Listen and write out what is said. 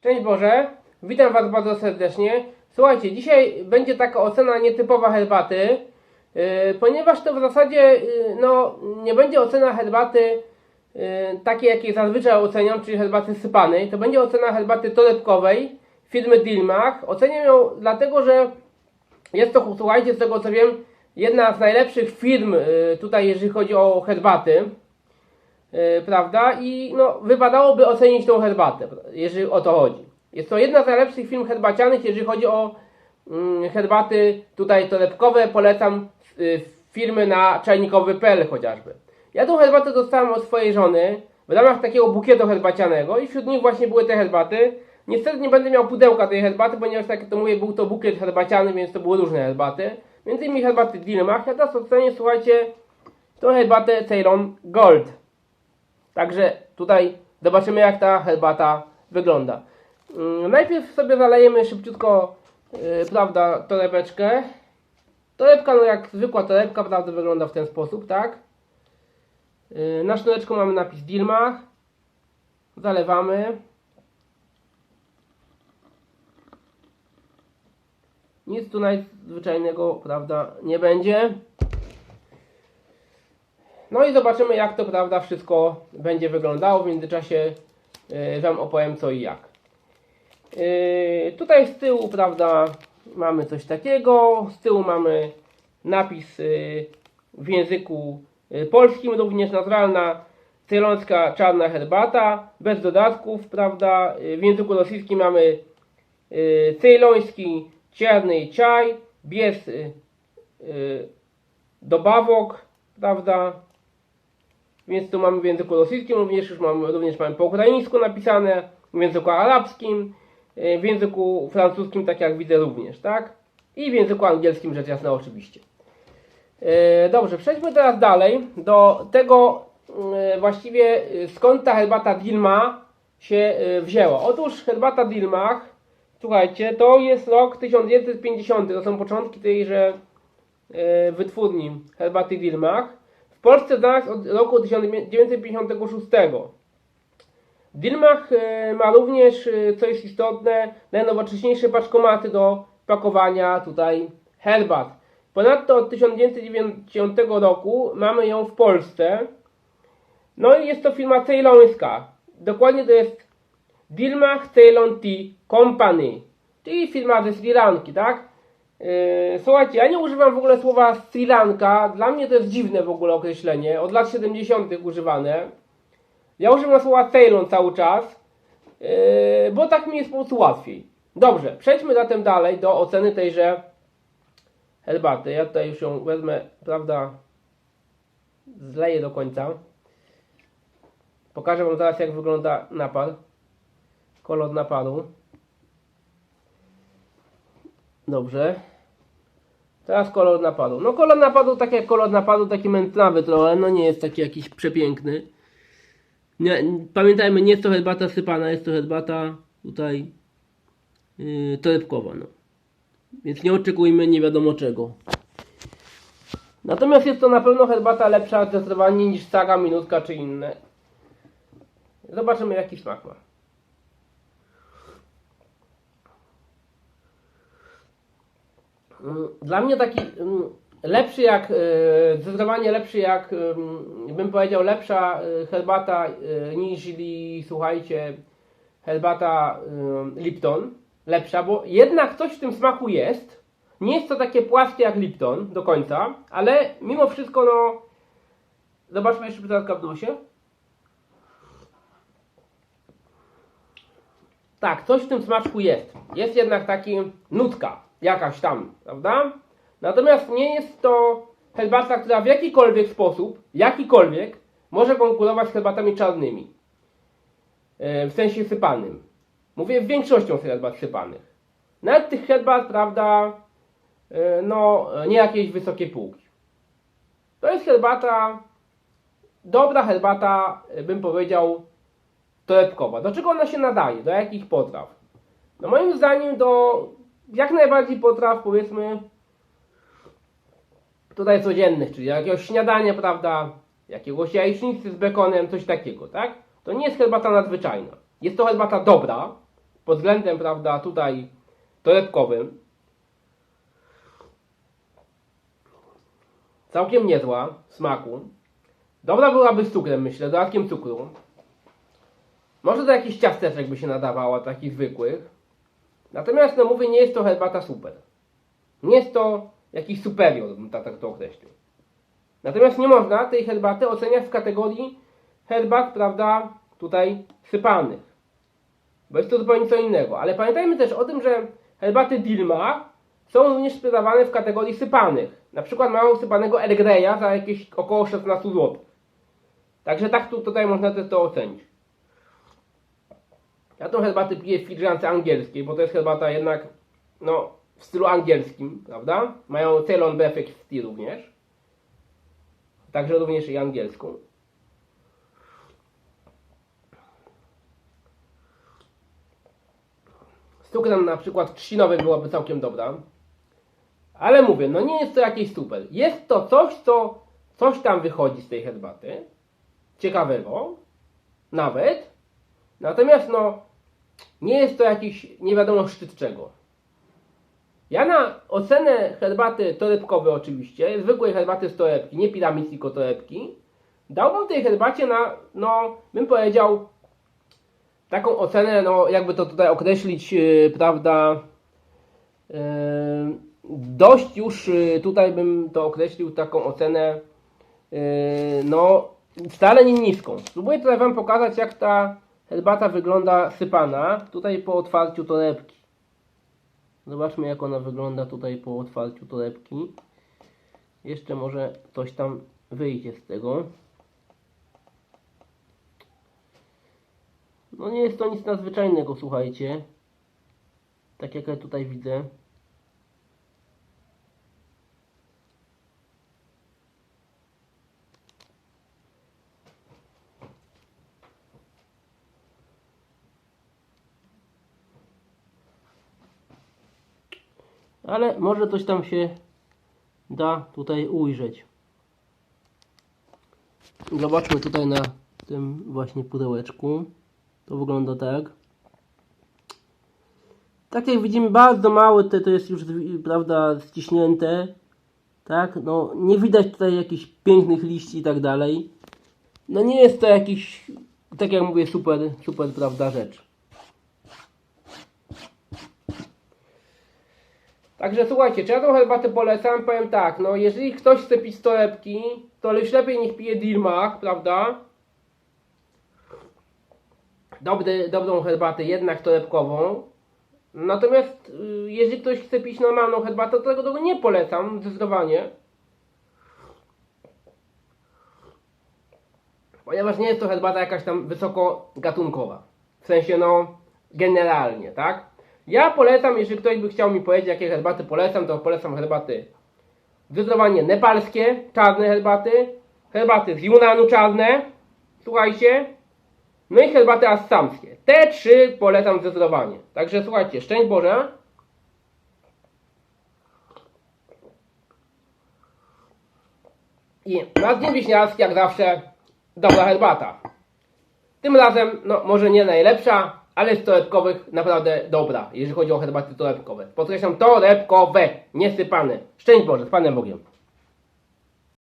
Szczęść Boże, witam Was bardzo serdecznie. Słuchajcie, dzisiaj będzie taka ocena nietypowa herbaty, yy, ponieważ to w zasadzie yy, no, nie będzie ocena herbaty yy, takiej, jakiej zazwyczaj oceniam, czyli herbaty sypanej. To będzie ocena herbaty torebkowej firmy Dilmach. Oceniam ją dlatego, że jest to, słuchajcie, z tego co wiem, jedna z najlepszych firm yy, tutaj, jeżeli chodzi o herbaty. Yy, prawda? I no, wypadałoby ocenić tą herbatę, jeżeli o to chodzi. Jest to jedna z najlepszych firm herbacianych, jeżeli chodzi o mm, herbaty tutaj torebkowe. Polecam y, firmy na czajnikowy.pl chociażby. Ja tą herbatę dostałem od swojej żony w ramach takiego bukietu herbacianego i wśród nich właśnie były te herbaty. Niestety nie będę miał pudełka tej herbaty, ponieważ tak jak to mówię, był to bukiet herbaciany, więc to były różne herbaty. Między innymi herbaty Dilmach. Ja teraz ocenię, słuchajcie, tą herbatę Ceylon Gold. Także tutaj zobaczymy jak ta herbata wygląda. Mm, Najpierw sobie zalejemy szybciutko, yy, prawda, torebeczkę. Torebka, no jak zwykła torebka, prawda, wygląda w ten sposób, tak? Yy, na sznureczku mamy napis Dilmach. Zalewamy. Nic tu najzwyczajnego, prawda, nie będzie. No i zobaczymy jak to prawda wszystko będzie wyglądało. W międzyczasie yy, Wam opowiem co i jak. Yy, tutaj z tyłu prawda mamy coś takiego. Z tyłu mamy napis yy, w języku polskim, również naturalna ceylonska czarna herbata, bez dodatków, prawda. W języku rosyjskim mamy ceyloński czarny czaj, bez dobawok, prawda. Więc tu mamy w języku rosyjskim, również już mamy, również mamy po ukraińsku napisane, w języku arabskim, yy, w języku francuskim, tak jak widzę również, tak? I w języku angielskim, rzecz jasna oczywiście. Yy, Dobrze, przejdźmy teraz dalej do tego yy, właściwie skąd ta herbata Dilma się wzięła. Otóż herbata Dilmach, słuchajcie, to jest rok 1950, to są początki tejże wytwórni herbaty Dilmach. W Polsce znalazł od roku 1956. Dilmach e, ma również, e, co jest istotne, najnowocześniejsze paczkomaty do pakowania tutaj herbat. Ponadto od 1990 roku mamy ją w Polsce. No i jest to firma ceylońska. Dokładnie to jest Dilmach Ceylon Tea Company, czyli firma ze Sri Lanki, tak? Yy, Słuchajcie, ja nie używam w ogóle słowa Sri Lanka. Dla mnie to jest dziwne w ogóle określenie. Od lat 70. używane. Ja używam słowa Ceylon cały czas, yy, bo tak mi jest po prostu łatwiej. Dobrze, przejdźmy zatem dalej do oceny tejże herbaty. Ja tutaj już ją wezmę, prawda, zleję do końca. Pokażę Wam zaraz jak wygląda napar. Kolor naparu. Dobrze. Teraz kolor napadu. No kolor napadu, tak jak kolor napadu, taki mętnawy trochę, no nie jest taki jakiś przepiękny. Nie, pamiętajmy, nie jest to herbata sypana, jest to herbata tutaj yy, torebkowa, no. Więc nie oczekujmy nie wiadomo czego. Natomiast jest to na pewno herbata lepsza zdecydowanie niż Saga, Minutka czy inne. Zobaczymy jaki smak ma. Dla mnie taki lepszy jak, e, zdecydowanie lepszy jak, bym powiedział, lepsza e, herbata niż, słuchajcie, herbata Lipton. Lepsza, bo jednak coś w tym smaku jest. Nie jest to takie płaskie jak Lipton do końca, ale mimo wszystko, no, zobaczmy jeszcze pytanka w nosie. Tak, coś w tym smaczku jest. Jest jednak taki nutka jakaś tam, prawda? Natomiast nie jest to herbata, która w jakikolwiek sposób, jakikolwiek, może konkurować z herbatami czarnymi. E, W sensie sypanym. Mówię większością herbat sypanych. Nawet tych herbat, prawda, e, no, nie jakiejś wysokiej półki. To jest herbata, dobra herbata, e, bym powiedział, torebkowa. Do czego ona się nadaje? Do jakich potraw? No moim zdaniem do jak najbardziej potraw, powiedzmy, tutaj codziennych, czyli jakiegoś śniadania, prawda, jakiegoś jajecznicy z bekonem, coś takiego, tak? To nie jest herbata nadzwyczajna. Jest to herbata dobra, pod względem, prawda, tutaj torebkowym. Całkiem niezła w smaku. Dobra byłaby z cukrem, myślę, dodatkiem cukru. Może do jakichś ciasteczek by się nadawała, takich zwykłych. Natomiast, no mówię, nie jest to herbata super. Nie jest to jakiś superior, bym tak, tak to określił. Natomiast nie można tej herbaty oceniać w kategorii herbat, prawda, tutaj sypanych. Bo jest to zupełnie co innego. Ale pamiętajmy też o tym, że herbaty Dilma są również sprzedawane w kategorii sypanych. Na przykład mają sypanego Earl Greya za jakieś około 16 zł. Także tak tu, tutaj można też to ocenić. Ja tą herbatę piję w filiżance angielskiej, bo to jest herbata jednak no, w stylu angielskim, prawda? Mają Ceylon Perfect Tea również. Także również i angielską. Z cukrem na przykład trzcinowy byłaby całkiem dobra. Ale mówię, no nie jest to jakieś super. Jest to coś, co coś tam wychodzi z tej herbaty. Ciekawego. Nawet. Natomiast no nie jest to jakiś nie wiadomo szczyt czego. Ja na ocenę herbaty torebkowej oczywiście, zwykłej herbaty z torebki, nie piramid, tylko torebki, dałbym tej herbacie na, no, bym powiedział, taką ocenę, no, jakby to tutaj określić, yy, prawda, yy, dość już yy, tutaj bym to określił, taką ocenę, yy, no, wcale nie niską. Spróbuję tutaj Wam pokazać, jak ta herbata wygląda sypana, tutaj po otwarciu torebki. Zobaczmy jak ona wygląda tutaj po otwarciu torebki. Jeszcze może coś tam wyjdzie z tego. No nie jest to nic nadzwyczajnego, słuchajcie. Tak jak ja tutaj widzę. Ale może coś tam się da tutaj ujrzeć. Zobaczmy tutaj na tym właśnie pudełeczku. To wygląda tak. Tak jak widzimy, bardzo małe te to jest już, prawda, ściśnięte. Tak, no nie widać tutaj jakichś pięknych liści i tak dalej. No nie jest to jakiś, tak jak mówię, super, super, prawda, rzecz. Także słuchajcie, czy ja tą herbatę polecam? Powiem tak, no jeżeli ktoś chce pić torebki, to już lepiej niech pije Dilmach, prawda? Dobry, dobrą herbatę, jednak torebkową. Natomiast y, jeżeli ktoś chce pić normalną herbatę, to tego, tego nie polecam, zdecydowanie. Ponieważ nie jest to herbata jakaś tam wysoko gatunkowa. W sensie, no, generalnie, tak? Ja polecam, jeżeli ktoś by chciał mi powiedzieć, jakie herbaty polecam, to polecam herbaty zdecydowanie nepalskie, czarne herbaty, herbaty z Yunanu czarne, słuchajcie, no i herbaty assamskie. Te trzy polecam zdecydowanie. Także słuchajcie, szczęść Boże. I na dzień wiśniarski, jak zawsze, dobra herbata. Tym razem, no może nie najlepsza, ale z torebkowych naprawdę dobra, jeżeli chodzi o herbaty torebkowe. Podkreślam, torebkowe, nie sypane. Szczęść Boże, z Panem Bogiem.